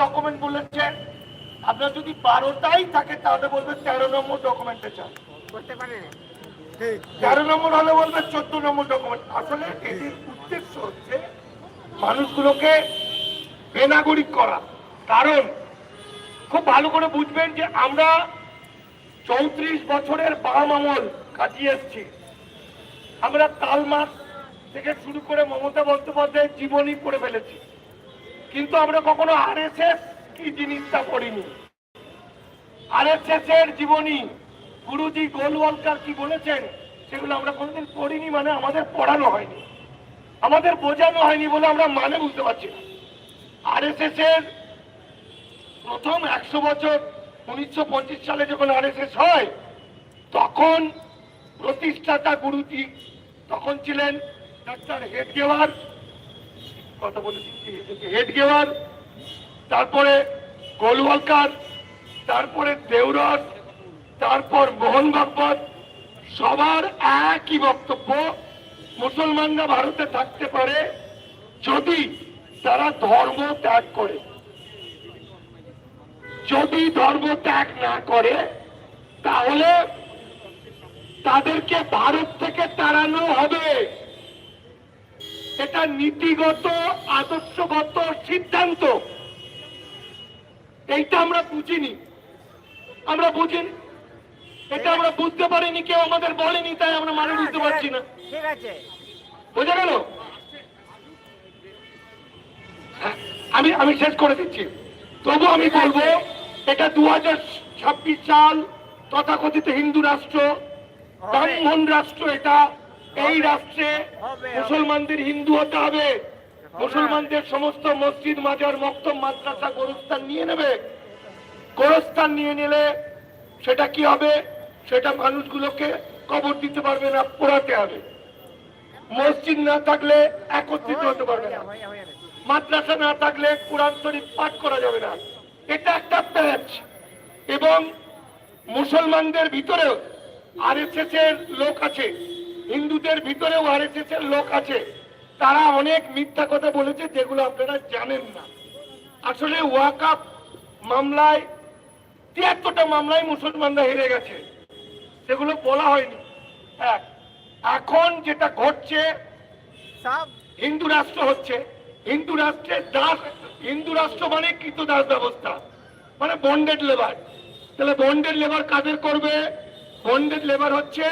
Document বলেছেন। আপনার যদি বারোটাই থাকে তাহলে বলবেন তেরো নম্বর ডকুমেন্টে চান করতে পারে তেরো নম্বর হলে বলবে চোদ্দ নম্বর ডকুমেন্ট আসলে এটির উদ্দেশ্য হচ্ছে মানুষগুলোকে বেনাগরিক করা। কারণ খুব ভালো করে বুঝবেন যে আমরা চৌত্রিশ বছরের বাম আমল কাটিয়ে এসছি। আমরা তালমাস থেকে শুরু করে মমতা বন্দ্যোপাধ্যায়ের জীবনী পড়ে ফেলেছি। কিন্তু আমরা কখনো আরএসএস কি জিনিসটা পড়িনি আরএসএস এর জীবনী গুরুজি গোলওয়ালকার কি বলেছেন, সেগুলো আমরা কোনোদিন পড়িনি মানে আমাদের পড়ানো হয়নি। আমাদের বোঝানো হয়নি বলে আমরা মানে বুঝতে পারছি না। আরএসএস এর প্রথম একশো বছর উনিশশো পঁচিশ সালে যখন আরএসএস হয়, তখন প্রতিষ্ঠাতা গুরুজি তখন ছিলেন ডাক্তার হেডগেওয়ার। কথা বলেছি হেডগেওয়ার তারপরে গোলওয়ালকার, তারপরে দেওরস তারপর মোহন ভাগবত সবার একই বক্তব্য, মুসলমানরা ভারতে থাকতে পারে যদি তারা ধর্ম ত্যাগ করে। যদি ধর্ম ত্যাগ না করে, তাহলে তাদেরকে ভারত থেকে তাড়ানো হবে। এটা নীতিগত আদর্শগত সিদ্ধান্ত। এইটা আমরা বুঝিনি। আমরা বুঝিনি। এটা আমরা বুঝতে পারিনি কেউ আমাদের বলেনি তাই আমরা মানে বুঝতে পারছি না। ঠিক আছে। বোঝা গেল? আমি আমি শেষ করে দিচ্ছি। তবু আমি বলব এটা দু ছাব্বিশ সাল তথাকথিত হিন্দু রাষ্ট্র ব্রাহ্মণ রাষ্ট্র এটা এই রাষ্ট্রে মুসলমানদের হিন্দু হতে হবে। মুসলমানদের সমস্ত মসজিদ, মাজার, মক্তব, মাদ্রাসা, গোরস্থান নিয়ে নেবে। গোরস্থান নিয়ে নিলে সেটা কি হবে? সেটা মানুষগুলোকে কবর দিতে পারবে না, পোড়াতে হবে। মসজিদ না থাকলে একত্রিত হতে পারবে না। মাদ্রাসা না থাকলে কোরআন শরীফ পাঠ করা যাবে না। এটা একটা প্যাচ। এবং মুসলমানদের ভিতরেও আরএসএস এর লোক আছে। হিন্দুদের ভিতরেও আরএসএস এর লোক আছে। তারা অনেক মিথ্যা কথা বলেছে যেগুলো আপনারা জানেন না। আসলে ওয়াকাপ মামলায় তিয়াত্তরটা মামলায় মুসলমানরা হেরে গেছে। সেগুলো বলা হয়নি। এক এখন যেটা ঘটছে হিন্দু রাষ্ট্র হচ্ছে। হিন্দু রাষ্ট্রের দাস হিন্দু রাষ্ট্র মানে কৃত দাস ব্যবস্থা। মানে বন্ডেড লেবার তাহলে বন্ডেড লেবার কাদের করবে? বন্ডেড লেবার হচ্ছে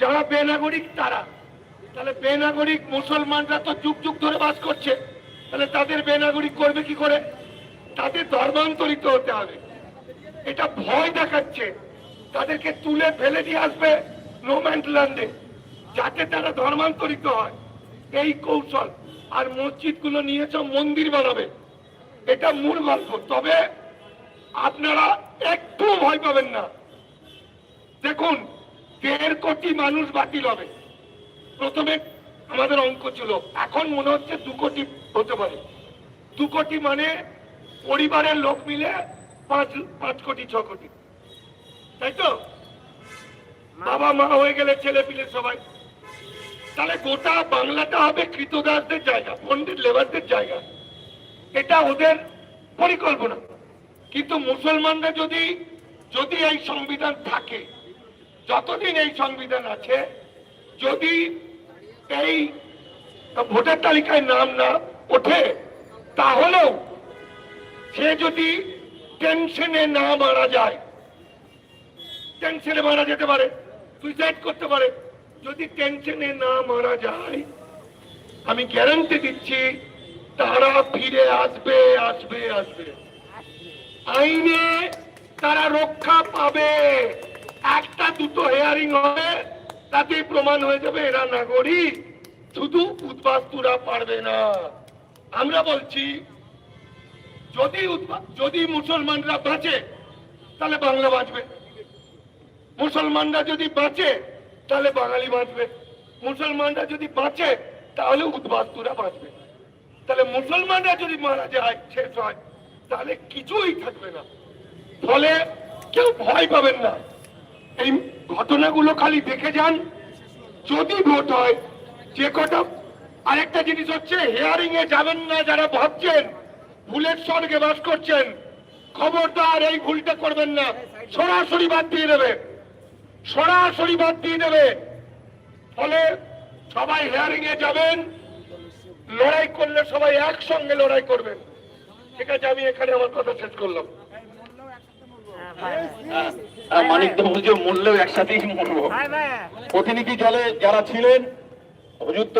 যারা বেনাগরিক তারা। তাহলে বেনাগরিক মুসলমানরা তো যুগ যুগ ধরে বাস করছে। তাহলে তাদের বেনাগরিক করবে কি করে? তাদের ধর্মান্তরিত হতে হবে। এটা ভয় দেখাচ্ছে। তাদেরকে তুলে ফেলে দিয়ে আসবে নোম্যান্ড ল্যান্ডে যাতে তারা ধর্মান্তরিত হয়। এই কৌশল। আর মসজিদগুলো নিয়ে মন্দির বানাবে। এটা মূল গল্প। তবে আপনারা একটু ভয় পাবেন না। দেখুন দেড় কোটি মানুষ বাতিল হবে। প্রথমে আমাদের অঙ্ক ছিল এখন মনে হচ্ছে দু কোটি হতে পারে। দু কোটি মানে পরিবারের লোক মিলে পাঁচ পাঁচ কোটি ছ কোটি। তাই তো? বাবা মা হয়ে গেলে ছেলে পিলে সবাই। তাহলে গোটা বাংলাটা হবে কৃতদাসদের জায়গা পন্ডিত লেবারদের জায়গা। এটা ওদের পরিকল্পনা। কিন্তু মুসলমানরা যদি যদি এই সংবিধান থাকে যতদিন এই সংবিধান আছে, যদি এই ভোটার তালিকায় নাম না ওঠে, তাহলেও সে যদি টেনশনে না মারা যায়, টেনশনে মারা যেতে পারে সুইসাইড করতে পারে, যদি টেনশনে না মারা যায়, আমি গ্যারান্টি দিচ্ছি তারা ফিরে আসবে আসবে আসবে। আইনে তারা রক্ষা পাবে। একটা দুটো হেয়ারিং হবে, তাতেই প্রমাণ হয়ে যাবে এরা নাগরিক। শুধু উদ্বাস্তুরা পারবে না। আমরা বলছি, যদি যদি মুসলমানরা বাঁচে, তাহলে বাংলা বাঁচবে। মুসলমানরা যদি বাঁচে, তাহলে বাঙালি বাঁচবে। মুসলমানরা যদি বাঁচে, তাহলে উদ্বাস্তুরা বাঁচবে। তাহলে মুসলমানরা যদি মারা যায়, শেষ হয়, তাহলে কিছুই থাকবে না। ফলে কেউ ভয় পাবেন না। এই ঘটনাগুলো খালি দেখে যান। যদি ভোট হয়, যে কটা আরেকটা জিনিস হচ্ছে হেয়ারিং এ যাবেন না যারা ভাবছেন ভুলের স্বর্গে বাস করছেন। খবরদার এই ভুলটা করবেন না। সরাসরি বাদ দিয়ে দেবে। সরাসরি বাদ দিয়ে দেবে। ফলে সবাই হেয়ারিং এ যাবেন। লড়াই করলে সবাই একসঙ্গে লড়াই করবেন। ঠিক আছে, আমি এখানে আমার কথা শেষ করলাম। মানিক তো বলছে মূল্যেও একসাথেই মরবো? প্রতিনিধি দলে যারা ছিলেন হুজুর তো